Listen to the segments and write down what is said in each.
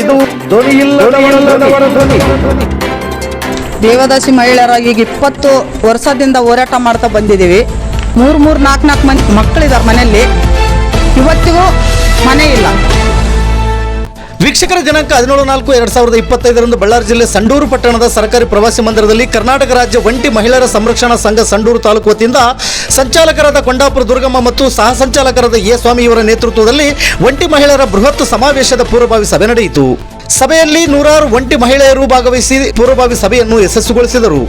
ಇದು ಧ್ವನಿ ಧ್ವನಿ ದೇವದಾಸಿ ಮಹಿಳೆಯರಾಗಿ ಈಗ ಇಪ್ಪತ್ತು ವರ್ಷದಿಂದ ಹೋರಾಟ ಮಾಡ್ತಾ ಬಂದಿದ್ದೀವಿ. ಮೂರು ಮೂರು ನಾಲ್ಕು ನಾಲ್ಕು ಮಂದಿ ಮಕ್ಕಳಿದ್ದಾರೆ ಮನೆಯಲ್ಲಿ. ಇವತ್ತಿಗೂ ಮನೆ ಇಲ್ಲ. ವೀಕ್ಷಕರ ದಿನಾಂಕ ಹದಿನೇಳು ನಾಲ್ಕು ಎರಡ್ ಸಾವಿರದ ಇಪ್ಪತ್ತೈದರಂದು ಬಳ್ಳಾರಿ ಜಿಲ್ಲೆ ಸಂಡೂರು ಪಟ್ಟಣದ ಸರ್ಕಾರಿ ಪ್ರವಾಸಿ ಮಂದಿರದಲ್ಲಿ ಕರ್ನಾಟಕ ರಾಜ್ಯ ಒಂಟಿ ಮಹಿಳೆಯರ ಸಂರಕ್ಷಣಾ ಸಂಘ ಸಂಡೂರು ತಾಲೂಕು ವತಿಯಿಂದ ಸಂಚಾಲಕರಾದ ಕೊಂಡಾಪುರ ದುರ್ಗಮ್ಮ ಮತ್ತು ಸಹ ಸಂಚಾಲಕರಾದ ಎ ಸ್ವಾಮಿ ಇವರ ನೇತೃತ್ವದಲ್ಲಿ ಒಂಟಿ ಮಹಿಳೆಯರ ಬೃಹತ್ ಸಮಾವೇಶದ ಪೂರ್ವಭಾವಿ ಸಭೆ ನಡೆಯಿತು. ಸಭೆಯಲ್ಲಿ ನೂರಾರು ಒಂಟಿ ಮಹಿಳೆಯರು ಭಾಗವಹಿಸಿ ಪೂರ್ವಭಾವಿ ಸಭೆಯನ್ನು ಯಶಸ್ವಿಗೊಳಿಸಿದರು.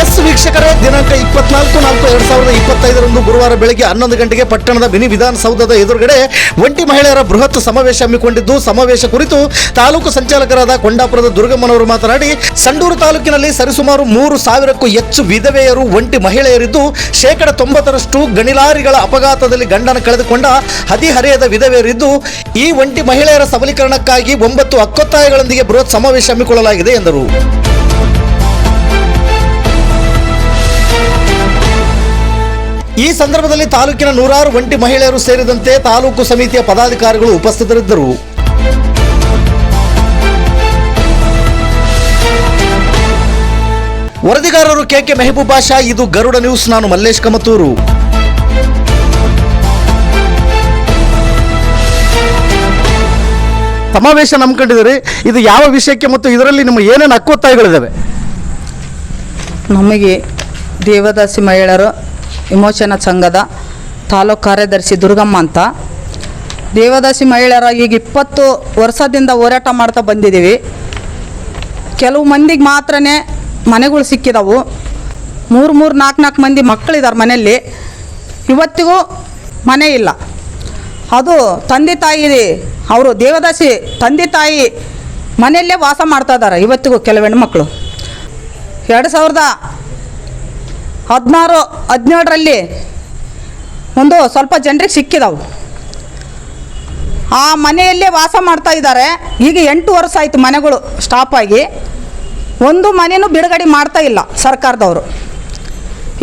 ಎಸ್ ವೀಕ್ಷಕರೇ, ದಿನಾಂಕ ಇಪ್ಪತ್ನಾಲ್ಕು ನಾಲ್ಕು ಎರಡ್ ಸಾವಿರದ ಇಪ್ಪತ್ತೈದರಂದು ಗುರುವಾರ ಬೆಳಗ್ಗೆ ಹನ್ನೊಂದು ಗಂಟೆಗೆ ಪಟ್ಟಣದ ಮಿನಿ ವಿಧಾನಸೌಧದ ಎದುರುಗಡೆ ಒಂಟಿ ಮಹಿಳೆಯರ ಬೃಹತ್ ಸಮಾವೇಶ ಹಮ್ಮಿಕೊಂಡಿದ್ದು, ಸಮಾವೇಶ ಕುರಿತು ತಾಲೂಕು ಸಂಚಾಲಕರಾದ ಕೊಂಡಾಪುರದ ದುರ್ಗಮ್ಮನವರು ಮಾತನಾಡಿ, ಸಂಡೂರು ತಾಲೂಕಿನಲ್ಲಿ ಸರಿಸುಮಾರು ಮೂರು ಸಾವಿರಕ್ಕೂ ಹೆಚ್ಚು ವಿಧವೆಯರು ಒಂಟಿ ಮಹಿಳೆಯರಿದ್ದು, ಶೇಕಡ ತೊಂಬತ್ತರಷ್ಟು ಗಣಿಲಾರಿಗಳ ಅಪಘಾತದಲ್ಲಿ ಗಂಡನ ಕಳೆದುಕೊಂಡ ಹದಿಹರೆಯದ ವಿಧವೆಯರಿದ್ದು, ಈ ಒಂಟಿ ಮಹಿಳೆಯರ ಸಬಲೀಕರಣಕ್ಕಾಗಿ ಒಂಬತ್ತು ಅಕ್ಕೊತ್ತಾಯಗಳೊಂದಿಗೆ ಬೃಹತ್ ಸಮಾವೇಶ ಹಮ್ಮಿಕೊಳ್ಳಲಾಗಿದೆ ಎಂದರು. ಈ ಸಂದರ್ಭದಲ್ಲಿ ತಾಲೂಕಿನ ನೂರಾರು ಒಂಟಿ ಮಹಿಳೆಯರು ಸೇರಿದಂತೆ ತಾಲೂಕು ಸಮಿತಿಯ ಪದಾಧಿಕಾರಿಗಳು ಉಪಸ್ಥಿತರಿದ್ದರು. ವರದಿಗಾರರು ಕೆಕೆ ಮೆಹಬೂಬ್ ಬಾಷಾ ಇದು ಗರುಡ ನ್ಯೂಸ್, ನಾನು ಮಲ್ಲೇಶ್ ಕಮತೂರು. ಸಮಾವೇಶ ನಂಬ್ಕೊಂಡಿದ್ದೀರಿ ಇದು ಯಾವ ವಿಷಯಕ್ಕೆ ಮತ್ತು ಇದರಲ್ಲಿ ನಿಮ್ಮ ಏನೇನು ಹಕ್ಕೊತ್ತಾಯಗಳಿದ್ದಾವೆ ನಮಗೆ ದೇವದಾಸಿ ಮಹಿಳೆಯರು ವಿಮೋಚನಾ ಸಂಘದ ತಾಲೂಕು ಕಾರ್ಯದರ್ಶಿ ದುರ್ಗಮ್ಮ ಅಂತ. ದೇವದಾಸಿ ಮಹಿಳೆಯರಾಗಿ ಈಗ ಇಪ್ಪತ್ತು ವರ್ಷದಿಂದ ಹೋರಾಟ ಮಾಡ್ತಾ ಬಂದಿದ್ದೀವಿ. ಕೆಲವು ಮಂದಿಗೆ ಮಾತ್ರನೇ ಮನೆಗಳು ಸಿಕ್ಕಿದವು. ಮೂರು ಮೂರು ನಾಲ್ಕು ನಾಲ್ಕು ಮಂದಿ ಮಕ್ಕಳಿದ್ದಾರೆ ಮನೆಯಲ್ಲಿ. ಇವತ್ತಿಗೂ ಮನೆ ಇಲ್ಲ. ಅದು ತಂದೆ ತಾಯಿ ಅವರು ದೇವದಾಸಿ ತಂದೆ ತಾಯಿ ಮನೆಯಲ್ಲೇ ವಾಸ ಮಾಡ್ತಾ ಇದ್ದಾರೆ ಇವತ್ತಿಗೂ ಕೆಲವೆಣ್ಣು ಮಕ್ಕಳು. ಎರಡು ಸಾವಿರದ ಹದಿನಾರು, ಹದಿನೇಳರಲ್ಲಿ ಒಂದು ಸ್ವಲ್ಪ ಜನರಿಗೆ ಸಿಕ್ಕಿದವು. ಆ ಮನೆಯಲ್ಲೇ ವಾಸ ಮಾಡ್ತಾ ಇದ್ದಾರೆ. ಈಗ ಎಂಟು ವರ್ಷ ಆಯಿತು ಮನೆಗಳು ಸ್ಟಾಪ್ ಆಗಿ. ಒಂದು ಮನೆಯೂ ಬಿಡುಗಡೆ ಮಾಡ್ತಾ ಇಲ್ಲ ಸರ್ಕಾರದವರು.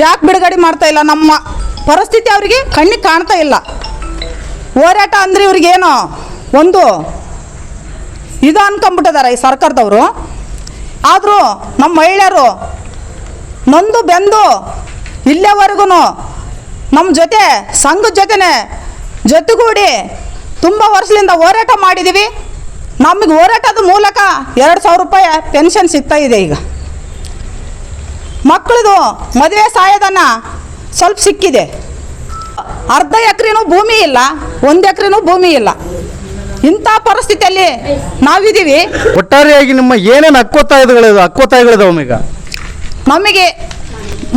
ಯಾಕೆ ಬಿಡುಗಡೆ ಮಾಡ್ತಾ ಇಲ್ಲ? ನಮ್ಮ ಪರಿಸ್ಥಿತಿ ಅವರಿಗೆ ಕಣ್ಣಿಗೆ ಕಾಣ್ತಾ ಇಲ್ಲ. ಹೋರಾಟ ಅಂದರೆ ಇವ್ರಿಗೇನು ಒಂದು ಇದು ಅನ್ಕೊಂಬಿಟ್ಟಿದ್ದಾರೆ ಈ ಸರ್ಕಾರದವರು. ಆದರೂ ನಮ್ಮ ಮಹಿಳೆಯರು ನೊಂದು ಬೆಂದು ಇಲ್ಲೇವರೆಗೂ ನಮ್ಮ ಜೊತೆ, ಸಂಘದ ಜೊತೆನೆ ಜೊತೆಗೂಡಿ ತುಂಬ ವರ್ಷದಿಂದ ಹೋರಾಟ ಮಾಡಿದ್ದೀವಿ ನಮಗೆ ಹೋರಾಟದ ಮೂಲಕ ಎರಡು ಸಾವಿರ ರೂಪಾಯಿ ಪೆನ್ಷನ್ ಸಿಗ್ತಾ ಇದೆ ಈಗ. ಮಕ್ಕಳದು ಮದುವೆ ಸಹಾಯಧನ ಸ್ವಲ್ಪ ಸಿಕ್ಕಿದೆ. ಅರ್ಧ ಎಕರೆನೂ ಭೂಮಿ ಇಲ್ಲ, ಒಂದು ಎಕರೆನೂ ಭೂಮಿ ಇಲ್ಲ. ಇಂಥ ಪರಿಸ್ಥಿತಿಯಲ್ಲಿ ನಾವಿದ್ದೀವಿ. ಒಟ್ಟಾರೆಯಾಗಿ ನಿಮ್ಮ ಏನೇನು ಹಕ್ಕೊತ್ತಾಯಗಳಿದಾವೆ ಹಕ್ಕೊತ್ತಾಯಗಳಿದಾವೆ ಈಗ? ನಮಗೆ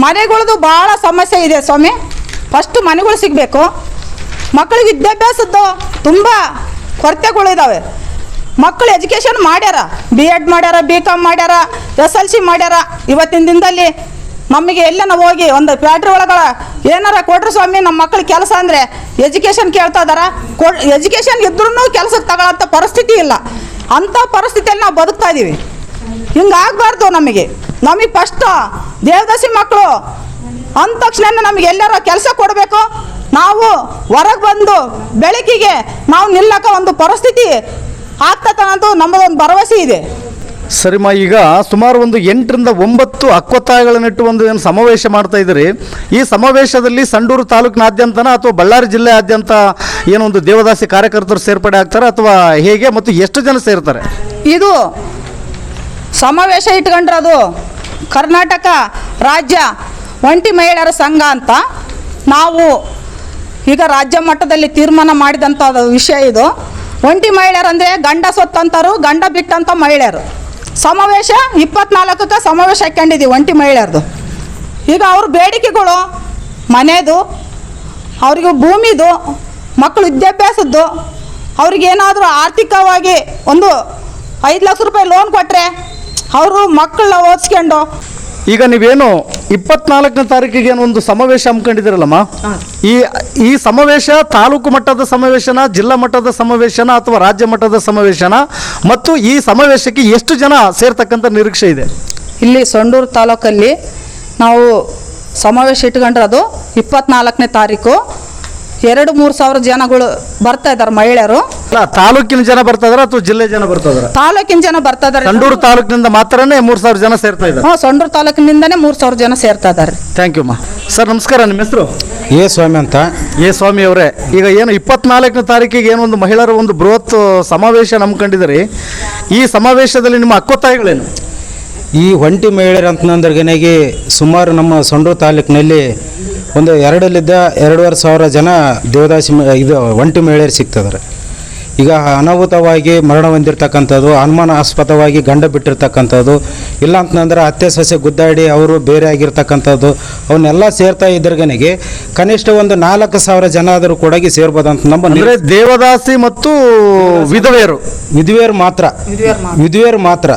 ಮನೆಗಳದು ಭಾಳ ಸಮಸ್ಯೆ ಇದೆ ಸ್ವಾಮಿ. ಫಸ್ಟು ಮನೆಗಳು ಸಿಗಬೇಕು. ಮಕ್ಕಳಿಗೆ ವಿದ್ಯಾಭ್ಯಾಸದ್ದು ತುಂಬ ಕೊರತೆಗಳಿದ್ದಾವೆ ಮಕ್ಕಳು ಎಜುಕೇಷನ್ ಮಾಡ್ಯಾರ ಬಿ ಎಡ್ ಮಾಡ್ಯಾರ ಬಿ ಕಾಮ್ ಮಾಡ್ಯಾರ ಎಸ್ ಎಲ್ ಸಿ ಮಾಡ್ಯಾರ. ಇವತ್ತಿನ ದಿನದಲ್ಲಿ ನಮಗೆ ಎಲ್ಲನ ಹೋಗಿ ಒಂದು ಫ್ಯಾಕ್ಟ್ರಿ ಒಳಗಳ ಏನಾರ ಕೊಟ್ರು ಸ್ವಾಮಿ, ನಮ್ಮ ಮಕ್ಕಳು ಕೆಲಸ ಅಂದರೆ ಎಜುಕೇಷನ್ ಕೇಳ್ತಾ ಇದಾರ. ಎಜುಕೇಷನ್ ಇದ್ರೂ ಕೆಲಸಕ್ಕೆ ತಗೊಳ್ಳೋಂಥ ಪರಿಸ್ಥಿತಿ ಇಲ್ಲ. ಅಂಥ ಪರಿಸ್ಥಿತಿಯಲ್ಲಿ ನಾವು ಬದುಕ್ತಾ ಇದ್ದೀವಿ ಹಿಂಗಾಗಬಾರ್ದು ನಮಗೆ. ನಮಗೆ ಫಸ್ಟ್ ದೇವದಾಸಿ ಮಕ್ಕಳು ಅಂದ ತಕ್ಷಣ ನಮಗೆ ಎಲ್ಲರ ಕೆಲಸ ಕೊಡಬೇಕು. ನಾವು ಹೊರಗೆ ಬಂದು ಬೆಳಕಿಗೆ ನಾವು ನಿಲ್ಲಕ ಒಂದು ಪರಿಸ್ಥಿತಿ ಆಗ್ತತನಂತೂ ನಮ್ಮದೊಂದು ಭರವಸೆ ಇದೆ. ಸರಿಮಾ ಈಗ ಸುಮಾರು ಒಂದು ಎಂಟರಿಂದ ಒಂಬತ್ತು ಹಕ್ಕೊತ್ತಾಯಗಳನ್ನಿಟ್ಟು ಒಂದು ಏನು ಸಮಾವೇಶ ಮಾಡ್ತಾ ಇದ್ದೀರಿ. ಈ ಸಮಾವೇಶದಲ್ಲಿ ಸಂಡೂರು ತಾಲೂಕಿನಾದ್ಯಂತನ ಅಥವಾ ಬಳ್ಳಾರಿ ಜಿಲ್ಲೆಯಾದ್ಯಂತ ಏನೊಂದು ದೇವದಾಸಿ ಕಾರ್ಯಕರ್ತರು ಸೇರ್ಪಡೆ ಆಗ್ತಾರೆ ಅಥವಾ ಹೇಗೆ ಮತ್ತು ಎಷ್ಟು ಜನ ಸೇರ್ತಾರೆ? ಇದು ಸಮಾವೇಶ ಇಟ್ಕೊಂಡ್ರದು ಕರ್ನಾಟಕ ರಾಜ್ಯ ಒಂಟಿ ಮಹಿಳೆಯರ ಸಂಘ ಅಂತ ನಾವು ಈಗ ರಾಜ್ಯ ಮಟ್ಟದಲ್ಲಿ ತೀರ್ಮಾನ ಮಾಡಿದಂಥ ವಿಷಯ ಇದು. ಒಂಟಿ ಮಹಿಳೆಯರಂದರೆ ಗಂಡ ಸೊತ್ತಂತರು, ಗಂಡ ಬಿಟ್ಟಂಥ ಮಹಿಳೆಯರು. ಸಮಾವೇಶ ಇಪ್ಪತ್ನಾಲ್ಕಕ್ಕೆ ಸಮಾವೇಶ ಹಾಕ್ಕೊಂಡಿದ್ದೀವಿ ಒಂಟಿ ಮಹಿಳೆಯರದು. ಈಗ ಅವ್ರ ಬೇಡಿಕೆಗಳು, ಮನೆದು, ಅವ್ರಿಗೆ ಭೂಮಿದು, ಮಕ್ಕಳು ವಿದ್ಯಾಭ್ಯಾಸದ್ದು, ಅವ್ರಿಗೇನಾದರೂ ಆರ್ಥಿಕವಾಗಿ ಒಂದು ಐದು ಲಕ್ಷ ರೂಪಾಯಿ ಲೋನ್ ಕೊಟ್ಟರೆ ಅವರು ಮಕ್ಕಳನ್ನ ಓದಿಸ್ಕೊಂಡು. ಈಗ ನೀವೇನು ಇಪ್ಪತ್ನಾಲ್ಕನೇ ತಾರೀಕಿಗೆ ಏನೋ ಒಂದು ಸಮಾವೇಶ ಹಮ್ಮಿಕೊಂಡಿದ್ದೀರಲ್ಲಮ್ಮ? ಈ ಈ ಸಮಾವೇಶ ತಾಲೂಕು ಮಟ್ಟದ ಸಮಾವೇಶನ ಜಿಲ್ಲಾ ಮಟ್ಟದ ಸಮಾವೇಶನ ಅಥವಾ ರಾಜ್ಯ ಮಟ್ಟದ ಸಮಾವೇಶನ? ಮತ್ತು ಈ ಸಮಾವೇಶಕ್ಕೆ ಎಷ್ಟು ಜನ ಸೇರ್ತಕ್ಕಂಥ ನಿರೀಕ್ಷೆ ಇದೆ? ಇಲ್ಲಿ ಸಂಡೂರು ತಾಲೂಕಲ್ಲಿ ನಾವು ಸಮಾವೇಶ ಇಟ್ಕೊಂಡಿರೋದು ಇಪ್ಪತ್ನಾಲ್ಕನೇ ತಾರೀಕು. ಎರಡು ಮೂರು ಸಾವಿರ ಜನಗಳು ಬರ್ತಾ ಇದ್ದಾರೆ ಮಹಿಳೆಯರು. ಅಲ್ಲ ತಾಲೂಕಿನ ಜನ ಬರ್ತಾ ಇದಾರೆ ಅಥವಾ ಜಿಲ್ಲೆ ಜನ ಬರ್ತಾ ಇದಾರೆ? ತಾಲೂಕಿನ ಜನ ಬರ್ತಾ ಇದ್ದಾರೆ. ಸಂಡೂರು ತಾಲೂಕಿನಿಂದ ಮಾತ್ರನೇ ಮೂರ್ ಸಾವಿರ ಜನ ಸೇರ್ತಾ ಇದ್ದಾರೆ. ಸಂಡೂರು ಸೊಂಡೂರು ತಾಲೂಕಿನಿಂದನೇ ಮೂರು ಸಾವಿರ ಜನ ಸೇರ್ತಾ ಇದ್ದಾರೆ. ಥ್ಯಾಂಕ್ ಯು ಮಾ ಸರ್ ನಮಸ್ಕಾರ ನಿಮ್ಮ ಹೆಸರು? ಎ ಸ್ವಾಮಿ ಅಂತ. ಎ ಸ್ವಾಮಿ ಅವರೇ. ಈಗ ಏನು ಇಪ್ಪತ್ನಾಲ್ಕನೇ ತಾರೀಕಿಗೆ ಏನೊಂದು ಒಂದು ಮಹಿಳೆಯರ ಒಂದು ಬೃಹತ್ ಸಮಾವೇಶ ನಂಬ್ಕೊಂಡಿದ್ದೀರಿ ಈ ಸಮಾವೇಶದಲ್ಲಿ ನಿಮ್ಮ ಹಕ್ಕೊತ್ತಾಯಗಳೇನು ಈ ಒಂಟಿ ಮಹಿಳೆಯರು ಅಂತಂದ್ರಗನೆಗೆ ಸುಮಾರು ನಮ್ಮ ಸಂಡೂರು ತಾಲೂಕಿನಲ್ಲಿ ಒಂದು ಎರಡಲ್ಲಿದ್ದ ಎರಡೂವರೆ ಸಾವಿರ ಜನ ದೇವದಾಸಿ ಇದು ಒಂಟಿ ಮಹಿಳೆಯರು ಸಿಗ್ತಿದ್ದಾರೆ. ಈಗ ಅನಾಹುತವಾಗಿ ಮರಣ ಹೊಂದಿರತಕ್ಕಂಥದ್ದು, ಅನುಮಾನಾಸ್ಪದವಾಗಿ ಗಂಡ ಬಿಟ್ಟಿರ್ತಕ್ಕಂಥದ್ದು ಇಲ್ಲ ಅಂತಂದ್ರೆ ಅತ್ತೆ ಸೊಸೆ ಗುದ್ದಾಡಿ ಅವರು ಬೇರೆ ಆಗಿರ್ತಕ್ಕಂಥದ್ದು ಅವನ್ನೆಲ್ಲ ಸೇರ್ತಾ ಇದ್ರಗನಿಗೆ ಕನಿಷ್ಠ ಒಂದು ನಾಲ್ಕು ಸಾವಿರ ಜನ ಆದರೂ ಕೂಡ ಅಂತ ನಮ್ಮ ಅಂದ್ರೆ ದೇವದಾಸಿ ಮತ್ತು ವಿಧವೆಯರು. ವಿಧವೆಯರು ಮಾತ್ರ. ವಿಧವೆಯರು ಮಾತ್ರ.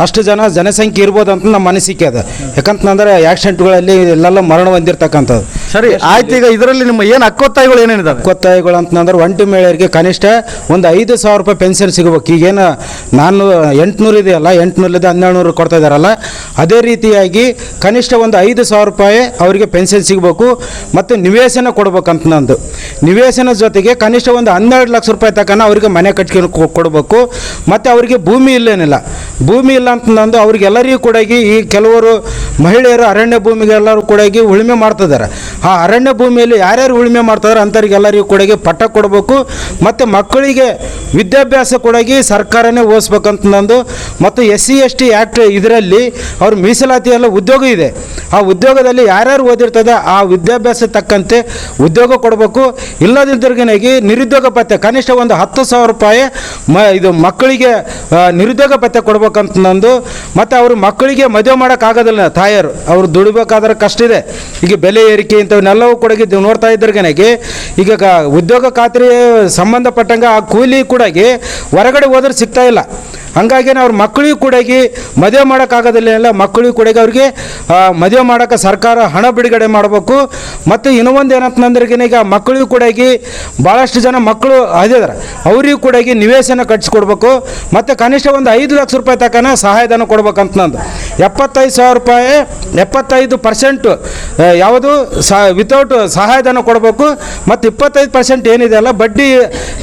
ಅಷ್ಟು ಜನ ಜನಸಂಖ್ಯೆ ಇರ್ಬೋದು ಅಂತ ನಮ್ಮ ಅನಿಸಿಕೆ ಅದ. ಯಾಕಂತಂದ್ರೆ ಆಕ್ಸಿಡೆಂಟ್ಗಳಲ್ಲಿ ಎಲ್ಲೆಲ್ಲ ಮರಣ ಹೊಂದಿರತಕ್ಕಂಥದ್ದು. ಸರಿ ಆಯ್ತು ಈಗ ಇದರಲ್ಲಿ ನಿಮ್ಮ ಏನು ಅಕ್ಕೊತ್ತಾಯಿಗಳು ಏನೇನಿದಾವೆ? ಅಕ್ಕೊತ್ತಾಯಿಗಳು ಅಂತಂದ್ರೆ ಒಂಟಿ ಮಹಿಳೆಯರಿಗೆ ಕನಿಷ್ಠ ಒಂದು ಐದು ಸಾವಿರ ರೂಪಾಯಿ ಪೆನ್ಷನ್ ಸಿಗಬೇಕು. ಈಗೇನು ನಾನು ಎಂಟುನೂರು ಇದೆಯಲ್ಲ ಎಂಟುನೂರಿಂದ ಹನ್ನೆರಡು ನೂರು ಕೊಡ್ತಾ ಇದ್ದಾರಲ್ಲ ಅದೇ ರೀತಿಯಾಗಿ ಕನಿಷ್ಠ ಒಂದು ಐದು ಸಾವಿರ ರೂಪಾಯಿ ಅವರಿಗೆ ಪೆನ್ಷನ್ ಸಿಗಬೇಕು ಮತ್ತು ನಿವೇಶನ ಕೊಡ್ಬೇಕಂತ ನಂದು. ನಿವೇಶನ ಜೊತೆಗೆ ಕನಿಷ್ಠ ಒಂದು ಹನ್ನೆರಡು ಲಕ್ಷ ರೂಪಾಯಿ ತಕನ ಅವರಿಗೆ ಮನೆ ಕಟ್ಕೊಂಡು ಕೊಡಬೇಕು. ಮತ್ತು ಅವರಿಗೆ ಭೂಮಿ ಇಲ್ಲೇನಿಲ್ಲ. ಭೂಮಿ ಇಲ್ಲ ಅಂತ ನಂದು ಅವ್ರಿಗೆಲ್ಲರಿಗೂ ಕೂಡ ಈ ಕೆಲವರು ಮಹಿಳೆಯರು ಅರಣ್ಯ ಭೂಮಿಗೆ ಎಲ್ಲರೂ ಕೂಡ ಉಳುಮೆ ಮಾಡ್ತಿದ್ದಾರೆ ಆ ಅರಣ್ಯ ಭೂಮಿಯಲ್ಲಿ ಯಾರ್ಯಾರು ಉಳುಮೆ ಮಾಡ್ತಿದ್ದಾರೆ ಅಂಥವ್ರಿಗೆಲ್ಲರಿಗೂ ಕೂಡ ಪಟ್ಟ ಕೊಡಬೇಕು. ಮತ್ತು ಮಕ್ಕಳಿಗೆ ವಿದ್ಯಾಭ್ಯಾಸ ಕೂಡ ಸರ್ಕಾರನೇ ಓದಿಸ್ಬೇಕಂತಂದು ಮತ್ತು S C S T act ಇದರಲ್ಲಿ ಅವ್ರ ಮೀಸಲಾತಿ ಎಲ್ಲ ಉದ್ಯೋಗ ಇದೆ. ಆ ಉದ್ಯೋಗದಲ್ಲಿ ಯಾರ್ಯಾರು ಓದಿರ್ತದೆ ಆ ವಿದ್ಯಾಭ್ಯಾಸ ತಕ್ಕಂತೆ ಉದ್ಯೋಗ ಕೊಡಬೇಕು. ಇಲ್ಲದಿದ್ದರ್ಗನಾಗಿ ನಿರುದ್ಯೋಗ ಭತ್ಯೆ ಕನಿಷ್ಠ ಒಂದು ಹತ್ತು ಸಾವಿರ ರೂಪಾಯಿ ಮ, ಇದು ಮಕ್ಕಳಿಗೆ ನಿರುದ್ಯೋಗ ಭತ್ಯೆ ಕೊಡ್ಬೇಕಂತಂದು ಮತ್ತು ಅವರು ಮಕ್ಕಳಿಗೆ ಮದುವೆ ಮಾಡೋಕ್ಕಾಗೋದಿಲ್ಲ ತಾಯರು ಅವರು ದುಡಿಬೇಕಾದ್ರೆ ಕಷ್ಟ ಇದೆ. ಈಗ ಬೆಲೆ ಏರಿಕೆ ಇಂಥವನ್ನೆಲ್ಲವೂ ಕೂಡ ನೋಡ್ತಾ ಇದ್ದರ್ಗನಾಗಿ ಈಗ ಉದ್ಯೋಗ ಖಾತ್ರಿ ಸಂಬಂಧಪಟ್ಟಂಗೆ ಆ ಕೂಲಿ ಕೂಡ ಹೊರಗಡೆ ಹೋದ್ರೆ ಸಿಗ್ತಾ ಇಲ್ಲ. ಹಂಗಾಗಿ ಅವ್ರ ಮಕ್ಕಳಿಗೂ ಕೂಡ ಮದುವೆ ಮಾಡೋಕ್ಕಾಗೋದಿಲ್ಲ ಎಲ್ಲ ಮಕ್ಕಳಿಗೂ ಕೂಡ ಅವ್ರಿಗೆ ಮದುವೆ ಮಾಡೋಕ್ಕೆ ಸರ್ಕಾರ ಹಣ ಬಿಡುಗಡೆ ಮಾಡಬೇಕು. ಮತ್ತು ಇನ್ನೊಂದು ಏನಂತಂದ್ರೆ ಈಗ ಮಕ್ಕಳಿಗೂ ಕೂಡ ಭಾಳಷ್ಟು ಜನ ಮಕ್ಕಳು ಅದಿದ್ದಾರೆ ಅವರಿಗೂ ಕೂಡ ನಿವೇಶನ ಕಟ್ಸಿಕೊಡ್ಬೇಕು. ಮತ್ತು ಕನಿಷ್ಠ ಒಂದು ಐದು ಲಕ್ಷ ರೂಪಾಯಿ ತಕನ ಸಹಾಯಧನ ಕೊಡ್ಬೇಕಂತಂದು ಎಪ್ಪತ್ತೈದು ಸಾವಿರ ರೂಪಾಯಿ, ಎಪ್ಪತ್ತೈದು ಪರ್ಸೆಂಟು ಯಾವುದು ಸಹ ವಿತೌಟ್ ಸಹಾಯಧನ ಕೊಡಬೇಕು. ಮತ್ತು ಇಪ್ಪತ್ತೈದು ಪರ್ಸೆಂಟ್ ಏನಿದೆ ಅಲ್ಲ, ಬಡ್ಡಿ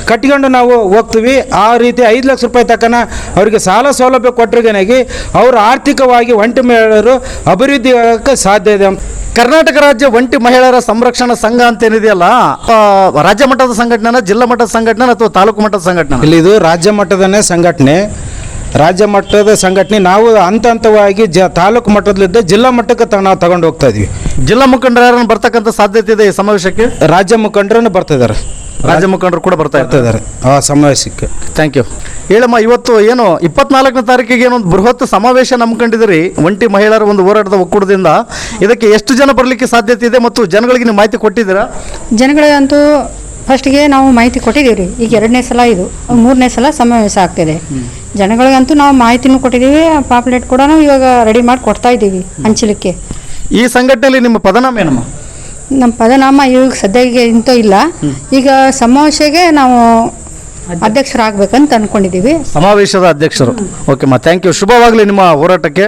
ಕಟ್ಕೊಂಡು ನಾವು ಹೋಗ್ತೀವಿ. ಆ ರೀತಿ ಐದು ಲಕ್ಷ ರೂಪಾಯಿ ತಕನ ಅವರಿಗೆ ಸಾಲ ಸೌಲಭ್ಯ ಕೊಟ್ಟರಿಗನಾಗಿ ಅವರು ಆರ್ಥಿಕವಾಗಿ ಒಂಟಿ ಮಹಿಳೆಯರು ಅಭಿವೃದ್ಧಿ ಆಗೋಕ್ಕೆ ಸಾಧ್ಯ ಇದೆ. ಕರ್ನಾಟಕ ರಾಜ್ಯ ಒಂಟಿ ಮಹಿಳೆಯರ ಸಂರಕ್ಷಣಾ ಸಂಘ ಅಂತ ಏನಿದೆಯಲ್ಲ ರಾಜ್ಯ ಮಟ್ಟದ ಸಂಘಟನೆ ಜಿಲ್ಲಾ ಮಟ್ಟದ ಸಂಘಟನೆ ಅಥವಾ ತಾಲೂಕು ಮಟ್ಟದ ಸಂಘಟನೆ ಇಲ್ಲಿ ಇದು ರಾಜ್ಯ ಮಟ್ಟದನೇ ಸಂಘಟನೆ. ರಾಜ್ಯ ಮಟ್ಟದ ಸಂಘಟನೆ ನಾವು ಹಂತ ಹಂತವಾಗಿ ಜ ತಾಲೂಕು ಮಟ್ಟದಲ್ಲಿದ್ದ ಜಿಲ್ಲಾ ಮಟ್ಟಕ್ಕೆ ತ ನಾವು ತಗೊಂಡು ಹೋಗ್ತಾ ಇದ್ವಿ. ಜಿಲ್ಲಾ ಮುಖಂಡರನ್ನು ಬರ್ತಕ್ಕಂಥ ಸಾಧ್ಯತೆ ಇದೆ ಈ ಸಮಾವೇಶಕ್ಕೆ? ರಾಜ್ಯ ಮುಖಂಡರನ್ನು ಬರ್ತಿದ್ದಾರೆ ರಾಜ್ಯ ಮುಖಂಡರು ಕೂಡ ಬರ್ತಾ ಇರ್ತಾರೆ ಇದ್ದಾರೆ. ಆ ಸಮಾವೇಶಕ್ಕೆ. ಥ್ಯಾಂಕ್ ಯು ಹೇಳಮ್ಮ ಇವತ್ತು ಏನು ಇಪ್ಪತ್ನಾಲ್ಕನೇ ತಾರೀಕಿಗೆ ಏನೊಂದು ಬೃಹತ್ ಸಮಾವೇಶ ನಂಬ್ಕೊಂಡಿದ್ದೀರಿ ಒಂಟಿ ಮಹಿಳೆಯರ ಒಂದು ಹೋರಾಟದ ಒಕ್ಕೂಟದಿಂದ. ಇದಕ್ಕೆ ಎಷ್ಟು ಜನ ಬರಲಿಕ್ಕೆ ಸಾಧ್ಯತೆ ಇದೆ ಮತ್ತು ಜನಗಳಿಗೆ ನೀವು ಮಾಹಿತಿ ಕೊಟ್ಟಿದ್ದೀರಾ? ಜನಗಳಿಗಂತೂ ಫಸ್ಟ್ಗೆ ನಾವು ಮಾಹಿತಿ ಕೊಟ್ಟಿದ್ದೀವಿ ರೀ ಈಗ ಎರಡನೇ ಸಲ ಇದು ಮೂರನೇ ಸಲ ಸಮಾವೇಶ ಆಗ್ತಿದೆ. ಜನಗಳಿಗಂತೂ ನಾವು ಮಾಹಿತಿನೂ ಕೊಟ್ಟಿದ್ದೀವಿ ಪಾಪ್ಲೆಟ್ ಕೂಡ ನಾವು ಇವಾಗ ರೆಡಿ ಮಾಡಿ ಕೊಡ್ತಾ ಇದ್ದೀವಿ ಹಂಚಲಿಕ್ಕೆ ಈ ಸಂಘಟನೆಯಲ್ಲಿ ನಿಮ್ಮ ಪದನಾಮ ಏನಮ್ಮ? ನಮ್ಮ ಪದನಾಮ ಇವಾಗ ಸದ್ಯಕ್ಕೆ ಇಂತೂ ಇಲ್ಲ. ಈಗ ಸಮಾವೇಶಕ್ಕೆ ನಾವು ಅಧ್ಯಕ್ಷರಾಗಬೇಕಂತ ಅಂದ್ಕೊಂಡಿದ್ದೀವಿ ಸಮಾವೇಶದ ಅಧ್ಯಕ್ಷರು. ಓಕೆ ಮಾ ಥ್ಯಾಂಕ್ ಯು ಶುಭವಾಗಲಿ ನಿಮ್ಮ ಹೋರಾಟಕ್ಕೆ.